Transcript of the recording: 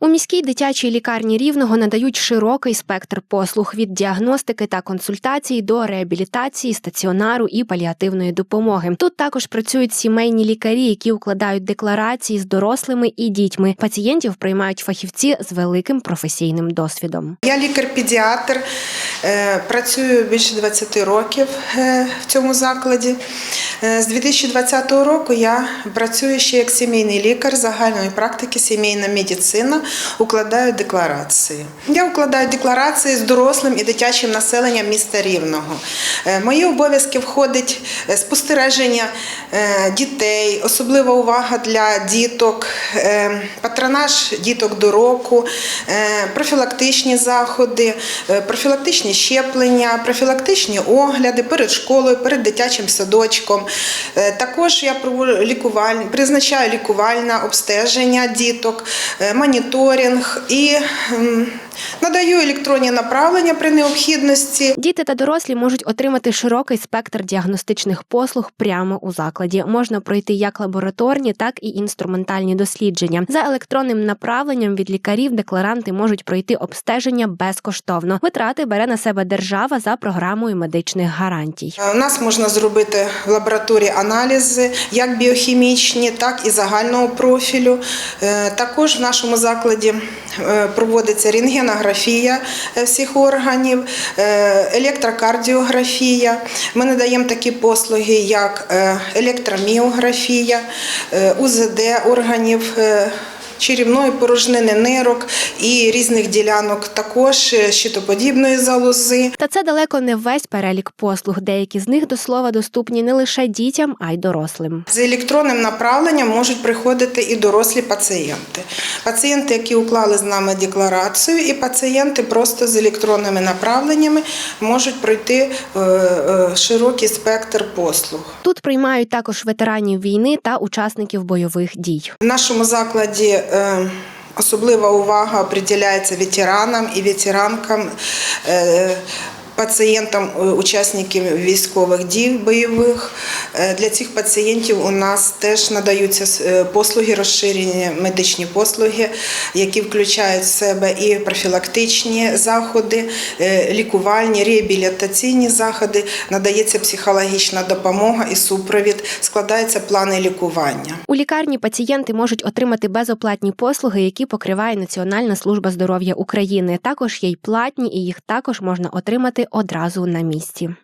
У міській дитячій лікарні рівного надають широкий спектр послуг від діагностики та консультацій до реабілітації, стаціонару і паліативної допомоги. Тут також працюють сімейні лікарі, які укладають декларації з дорослими і дітьми. Пацієнтів приймають фахівці з великим професійним досвідом. Я лікар-педіатр, е, працюю більше 20 років е, в цьому закладі. Е, З 2020 року я працюю ще як сімейний лікар загальної практики, сімейна медицина, укладаю декларації. Я укладаю декларації з дорослим і дитячим населенням міста Рівного. Е, Мої обов'язки входить е, спостереження е, дітей, особлива увага для діток, патронаж діток до року, профілактичні заходи, профілактичні щеплення, профілактичні огляди перед школою, перед дитячим садочком. Також я лікувальні, призначаю лікувальне обстеження діток, е, моніторинг і надаю електронні направлення при необхідності. Діти та дорослі можуть отримати широкий спектр діагностичних послуг прямо у закладі. Можна пройти як лабораторні, так і інструментальні дослідження. За електронним направленням від лікарів декларанти можуть пройти обстеження безкоштовно. Витрати бере на себе держава за програмою медичних гарантій. Е, У нас можна зробити в лабораторії аналізи, як біохімічні, так і загального профілю. Е, Також в нашому закладі е, проводиться рентгенографія е, всіх органів, е, електрокардіографія. Ми надаємо такі послуги, як електроміографія, УЗД органів. Черівної порожнини нирок і різних ділянок, також е, щитоподібної залози. Та це далеко не весь перелік послуг. Деякі з них до слова доступні не лише дітям, а й дорослим. За електронним направленням можуть приходити і дорослі пацієнти. Пацієнти, які уклали з нами декларацію, і пацієнти просто з електронними направленнями можуть пройти е, е, широкий спектр послуг. Тут приймають також ветеранів війни та учасників бойових дій. В нашому закладі особлива увага приділяється ветеранам і ветеранкам. е, Пацієнтам, учасникам учасників військових дій бойових Е, для цих пацієнтів у нас теж надаються е, послуги, розширені медичні послуги, які включають в себе і профілактичні заходи, е, лікувальні, реабілітаційні заходи, надається психологічна допомога і супровід, складаються плани лікування. У лікарні пацієнти можуть отримати безоплатні послуги, які покриває Національна служба здоров'я України. Також є й платні, і їх також можна отримати одразу на місці.